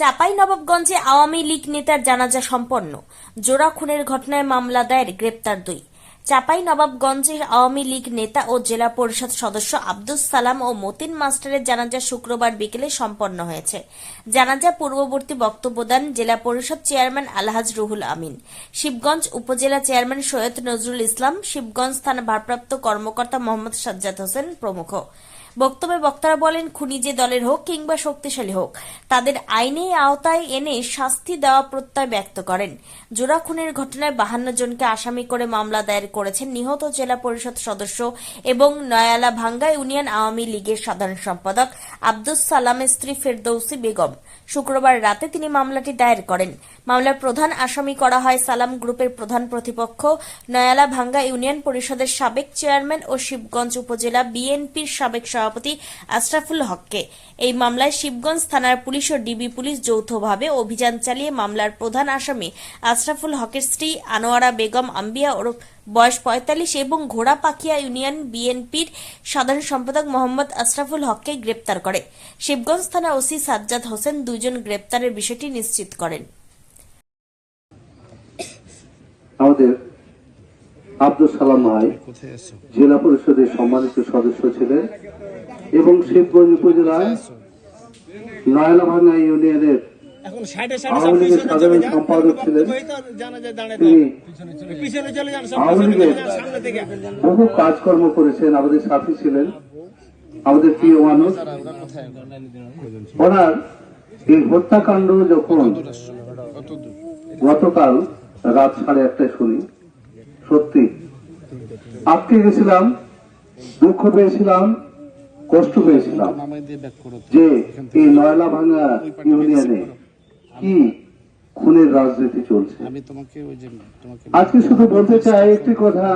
চাপাই নবাবগঞ্জে আওয়ামী লীগ নেতার জানাজা সম্পন্ন। জোড়া খুনের ঘটনায় মামলা দায়ের, গ্রেপ্তার দুই। চাপাই নবাবগঞ্জের আওয়ামী লীগ নেতা ও জেলা পরিষদ সদস্য আব্দুস সালাম ও মতিন মাস্টারের জানাজা শুক্রবার বিকেলে সম্পন্ন হয়েছে। জানাজা পূর্ববর্তী বক্তব্য দেন জেলা পরিষদ চেয়ারম্যান আলহাজ রুহুল আমিন। শিবগঞ্জ উপজেলা চেয়ারম্যান সৈয়দ নজরুল ইসলাম, শিবগঞ্জ থানা ভারপ্রাপ্ত কর্মকর্তা মোহাম্মদ সাজ্জাদ হোসেন প্রমুখ। বক্তব্যে বক্তারা বলেন, খুনি যে দলের হোক কিংবা শক্তিশালী হোক, তাদের আইনে আওতায় এনে শাস্তি দেওয়া প্রত্যয় ব্যক্ত করেন। জোড়া খুনের ঘটনায় বাহান্ন জনকে আসামি করে মামলা দায়ের করেছেন নিহত জেলা পরিষদ সদস্য এবং নয়ালা ভাঙ্গা ইউনিয়ন আওয়ামী লীগের সাধারণ সম্পাদক আব্দুস সালামের স্ত্রী ফেরদৌসি বেগম। শুক্রবার রাতে তিনি মামলাটি দায়ের করেন। মামলার প্রধান আসামি করা হয় সালাম গ্রুপের প্রধান প্রতিপক্ষ নয়ালা ভাঙ্গা ইউনিয়ন পরিষদের সাবেক চেয়ারম্যান ও শিবগঞ্জ উপজেলা বিএনপির সাবেক সভাপতি আশরাফুল হককে। এই মামলায় শিবগঞ্জ থানার পুলিশ ও ডিবি পুলিশ যৌথভাবে অভিযান চালিয়ে মামলার প্রধান আসামি আশরাফুল হকের স্ত্রী আনোয়ারা বেগম আম্বিয়া ওরফ বয়স পঁয়তাল্লিশ এবং ঘোড়াপাখিয়া ইউনিয়ন বিএনপির সাধারণ সম্পাদক মোহাম্মদ আশরাফুল হককে গ্রেপ্তার করে। শিবগঞ্জ থানা ওসি সাজ্জাদ হোসেন দুজন গ্রেপ্তারের বিষয়টি নিশ্চিত করেন। আমাদের আব্দুল সালাম ভাই জেলা পরিষদের সম্মানিত সদস্য ছিলেন। এবং শিবগঞ্জ উপজেলায় নয়লাভাঙ্গা ইউনিয়নের আওয়ামী লীগের সাধারণ সম্পাদক ছিলেন। তিনি আওয়ামী লীগের বহু কাজকর্ম করেছেন আমাদের সাথী ছিলেন আমাদের প্রিয় মানুষ। ওনার এই হত্যাকাণ্ড যখন গতকাল রাত সাড়ে একটায় শুনি সত্যি আটকে গেছিলাম দুঃখ পেয়েছিলাম কষ্ট পেয়েছিলাম যে এই নয়লা ভাঙা ইউনিয়নে কি খুনের রাজনীতি চলছে। আমি তোমাকে তোমাকে আজকে শুধু বলতে চাই একটি কথা।